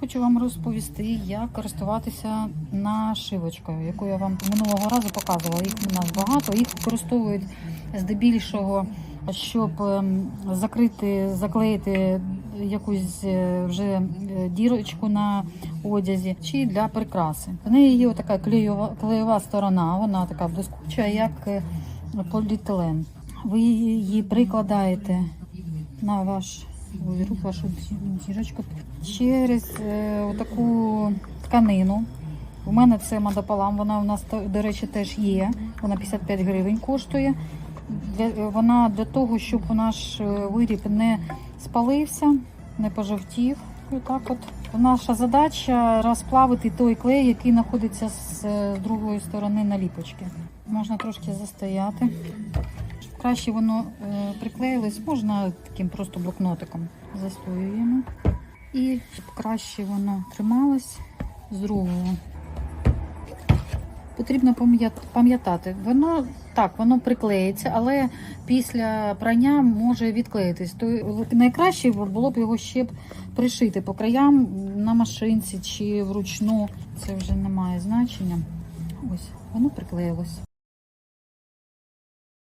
Хочу вам розповісти, як користуватися нашивочкою, яку я вам минулого разу показувала. Їх у нас багато, їх використовують здебільшого, щоб ем, закрити, заклеїти якусь е, вже е, дірочку на одязі чи для прикраси. В неї є така клеєва, клеєва сторона, вона така блискуча, як е, поліетилен. Ви її прикладаєте на ваш вируб, вашу дірочку через е, таку тканину. У мене це мадополам, вона у нас, до речі, теж є. Вона 55 гривень коштує. Для, вона для того, щоб наш е, виріб не спалився, не пожовтів. І так от. Наша задача розплавити той клей, який знаходиться з, е, другої сторони наліпочки. Можна трошки застояти. Щоб краще воно е, приклеїлось, можна таким просто блокнотиком застоюємо. І щоб краще воно трималось з другого. Потрібно пам'ятати, воно так, воно приклеїться, але після прання може відклеїтись. То найкраще було б його ще б пришити по краям на машинці чи вручну. Це вже не має значення. Ось, воно приклеїлось.